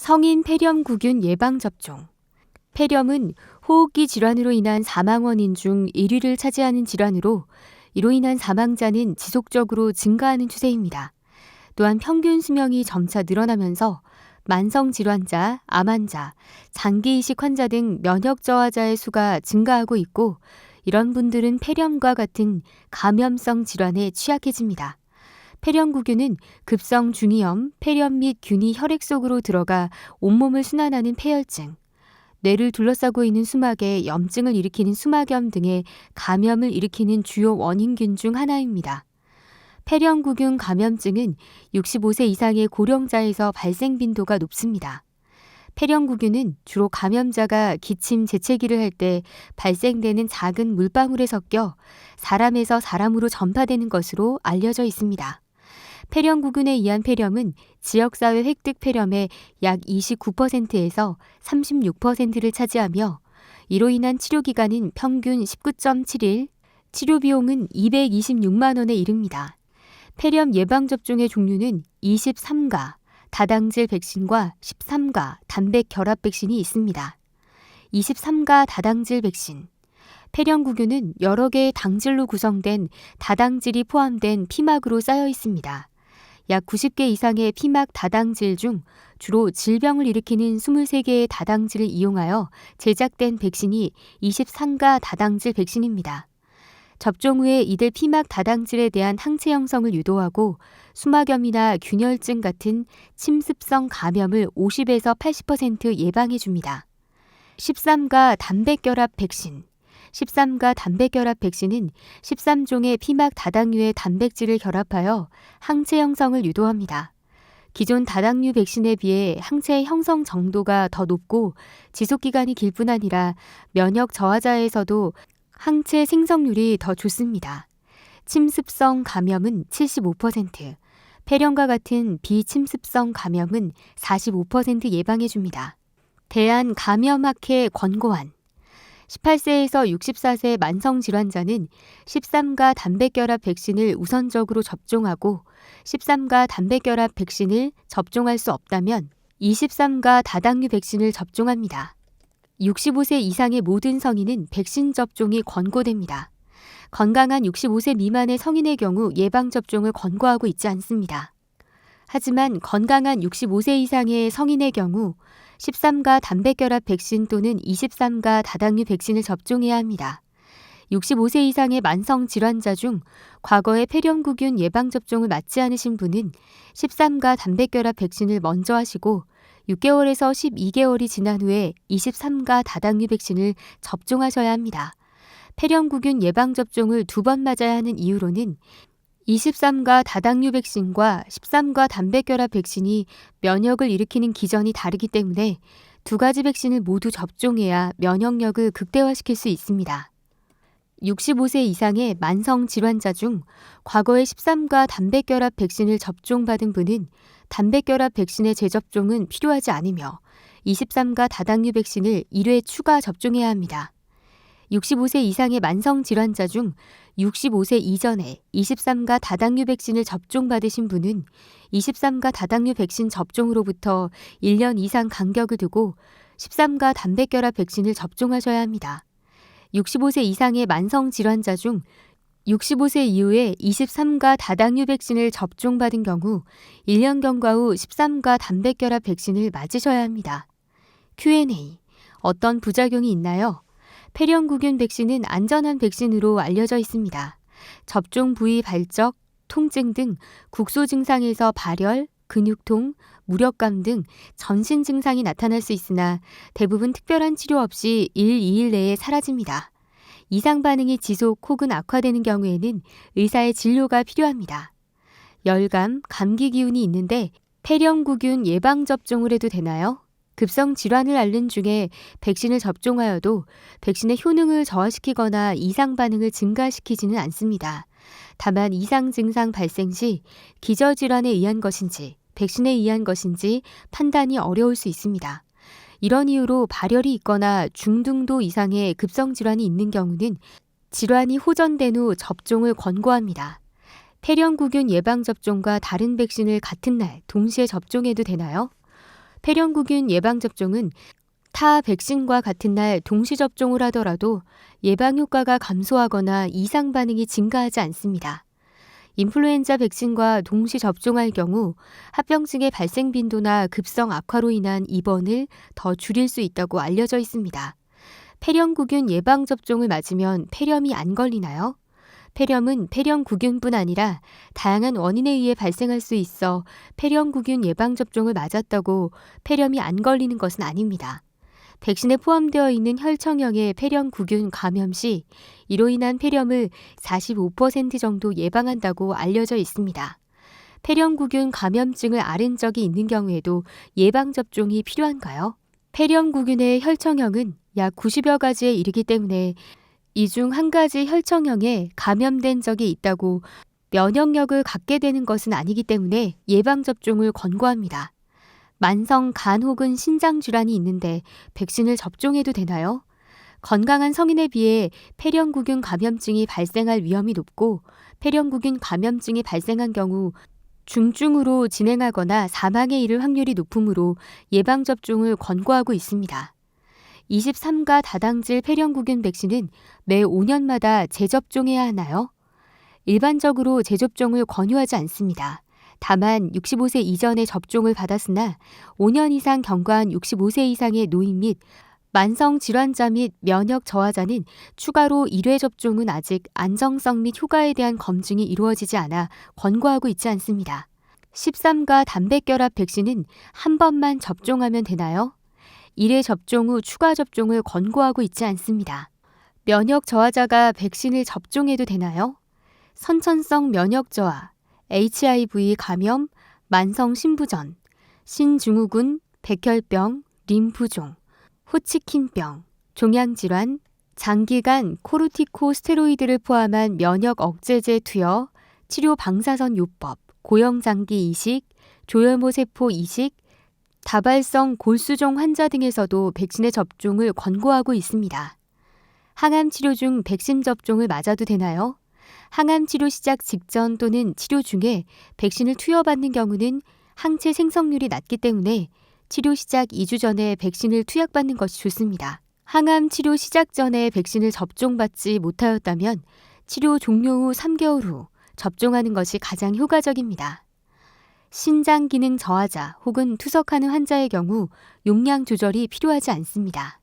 성인 폐렴구균 예방접종. 폐렴은 호흡기 질환으로 인한 사망 원인 중 1위를 차지하는 질환으로 이로 인한 사망자는 지속적으로 증가하는 추세입니다. 또한 평균 수명이 점차 늘어나면서 만성 질환자, 암 환자, 장기 이식 환자 등 면역 저하자의 수가 증가하고 있고 이런 분들은 폐렴과 같은 감염성 질환에 취약해집니다. 폐렴구균은 급성 중이염, 폐렴 및 균이 혈액 속으로 들어가 온몸을 순환하는 폐혈증, 뇌를 둘러싸고 있는 수막에 염증을 일으키는 수막염 등의 감염을 일으키는 주요 원인균 중 하나입니다. 폐렴구균 감염증은 65세 이상의 고령자에서 발생 빈도가 높습니다. 폐렴구균은 주로 감염자가 기침, 재채기를 할 때 발생되는 작은 물방울에 섞여 사람에서 사람으로 전파되는 것으로 알려져 있습니다. 폐렴구균에 의한 폐렴은 지역사회 획득 폐렴의 약 29%에서 36%를 차지하며 이로 인한 치료 기간은 평균 19.7일, 치료 비용은 226만 원에 이릅니다. 폐렴 예방 접종의 종류는 23가, 다당질 백신과 13가 단백 결합 백신이 있습니다. 23가 다당질 백신. 폐렴구균은 여러 개의 당질로 구성된 다당질이 포함된 피막으로 쌓여 있습니다. 약 90개 이상의 피막 다당질 중 주로 질병을 일으키는 23개의 다당질을 이용하여 제작된 백신이 23가 다당질 백신입니다. 접종 후에 이들 피막 다당질에 대한 항체 형성을 유도하고 수막염이나 균열증 같은 침습성 감염을 50에서 80% 예방해 줍니다. 13가 단백결합 백신 13가 단백결합 백신은 13종의 피막 다당류의 단백질을 결합하여 항체 형성을 유도합니다. 기존 다당류 백신에 비해 항체 형성 정도가 더 높고 지속 기간이 길 뿐 아니라 면역 저하자에서도 항체 생성률이 더 좋습니다. 침습성 감염은 75%, 폐렴과 같은 비침습성 감염은 45% 예방해 줍니다. 대한 감염학회 권고안 18세에서 64세 만성 질환자는 13가 단백결합 백신을 우선적으로 접종하고 13가 단백결합 백신을 접종할 수 없다면 23가 다당류 백신을 접종합니다. 65세 이상의 모든 성인은 백신 접종이 권고됩니다. 건강한 65세 미만의 성인의 경우 예방접종을 권고하고 있지 않습니다. 하지만 건강한 65세 이상의 성인의 경우 13가 단백결합 백신 또는 23가 다당류 백신을 접종해야 합니다. 65세 이상의 만성 질환자 중 과거에 폐렴구균 예방접종을 맞지 않으신 분은 13가 단백결합 백신을 먼저 하시고 6개월에서 12개월이 지난 후에 23가 다당류 백신을 접종하셔야 합니다. 폐렴구균 예방접종을 두 번 맞아야 하는 이유로는 23가 다당류 백신과 13가 단백결합 백신이 면역을 일으키는 기전이 다르기 때문에 두 가지 백신을 모두 접종해야 면역력을 극대화시킬 수 있습니다. 65세 이상의 만성 질환자 중 과거에 13가 단백결합 백신을 접종받은 분은 단백결합 백신의 재접종은 필요하지 않으며 23가 다당류 백신을 1회 추가 접종해야 합니다. 65세 이상의 만성 질환자 중 65세 이전에 23가 다당류 백신을 접종받으신 분은 23가 다당류 백신 접종으로부터 1년 이상 간격을 두고 13가 단백결합 백신을 접종하셔야 합니다. 65세 이상의 만성 질환자 중 65세 이후에 23가 다당류 백신을 접종받은 경우 1년 경과 후 13가 단백결합 백신을 맞으셔야 합니다. Q&A 어떤 부작용이 있나요? 폐렴구균 백신은 안전한 백신으로 알려져 있습니다. 접종 부위 발적, 통증 등 국소 증상에서 발열, 근육통, 무력감 등 전신 증상이 나타날 수 있으나 대부분 특별한 치료 없이 1, 2일 내에 사라집니다. 이상 반응이 지속 혹은 악화되는 경우에는 의사의 진료가 필요합니다. 열감, 감기 기운이 있는데 폐렴구균 예방접종을 해도 되나요? 급성 질환을 앓는 중에 백신을 접종하여도 백신의 효능을 저하시키거나 이상 반응을 증가시키지는 않습니다. 다만 이상 증상 발생 시 기저 질환에 의한 것인지 백신에 의한 것인지 판단이 어려울 수 있습니다. 이런 이유로 발열이 있거나 중등도 이상의 급성 질환이 있는 경우는 질환이 호전된 후 접종을 권고합니다. 폐렴구균 예방접종과 다른 백신을 같은 날 동시에 접종해도 되나요? 폐렴구균 예방접종은 타 백신과 같은 날 동시 접종을 하더라도 예방 효과가 감소하거나 이상 반응이 증가하지 않습니다. 인플루엔자 백신과 동시 접종할 경우 합병증의 발생 빈도나 급성 악화로 인한 입원을 더 줄일 수 있다고 알려져 있습니다. 폐렴구균 예방접종을 맞으면 폐렴이 안 걸리나요? 폐렴은 폐렴구균뿐 아니라 다양한 원인에 의해 발생할 수 있어 폐렴구균 예방접종을 맞았다고 폐렴이 안 걸리는 것은 아닙니다. 백신에 포함되어 있는 혈청형의 폐렴구균 감염 시 이로 인한 폐렴을 45% 정도 예방한다고 알려져 있습니다. 폐렴구균 감염증을 앓은 적이 있는 경우에도 예방접종이 필요한가요? 폐렴구균의 혈청형은 약 90여 가지에 이르기 때문에 이 중 한 가지 혈청형에 감염된 적이 있다고 면역력을 갖게 되는 것은 아니기 때문에 예방접종을 권고합니다. 만성 간 혹은 신장 질환이 있는데 백신을 접종해도 되나요? 건강한 성인에 비해 폐렴구균 감염증이 발생할 위험이 높고 폐렴구균 감염증이 발생한 경우 중증으로 진행하거나 사망에 이를 확률이 높으므로 예방접종을 권고하고 있습니다. 23가 다당질 폐렴구균 백신은 매 5년마다 재접종해야 하나요? 일반적으로 재접종을 권유하지 않습니다. 다만 65세 이전에 접종을 받았으나 5년 이상 경과한 65세 이상의 노인 및 만성 질환자 및 면역 저하자는 추가로 1회 접종은 아직 안정성 및 효과에 대한 검증이 이루어지지 않아 권고하고 있지 않습니다. 13가 단백결합 백신은 한 번만 접종하면 되나요? 1회 접종 후 추가 접종을 권고하고 있지 않습니다. 면역 저하자가 백신을 접종해도 되나요? 선천성 면역 저하, HIV 감염, 만성 신부전, 신증후군, 백혈병, 림프종, 호치킨병, 종양질환, 장기간 코르티코스테로이드를 포함한 면역 억제제 투여, 치료 방사선 요법, 고형장기 이식, 조혈모 세포 이식, 다발성 골수종 환자 등에서도 백신의 접종을 권고하고 있습니다. 항암 치료 중 백신 접종을 맞아도 되나요? 항암 치료 시작 직전 또는 치료 중에 백신을 투여받는 경우는 항체 생성률이 낮기 때문에 치료 시작 2주 전에 백신을 투약받는 것이 좋습니다. 항암 치료 시작 전에 백신을 접종받지 못하였다면 치료 종료 후 3개월 후 접종하는 것이 가장 효과적입니다. 신장 기능 저하자 혹은 투석하는 환자의 경우 용량 조절이 필요하지 않습니다.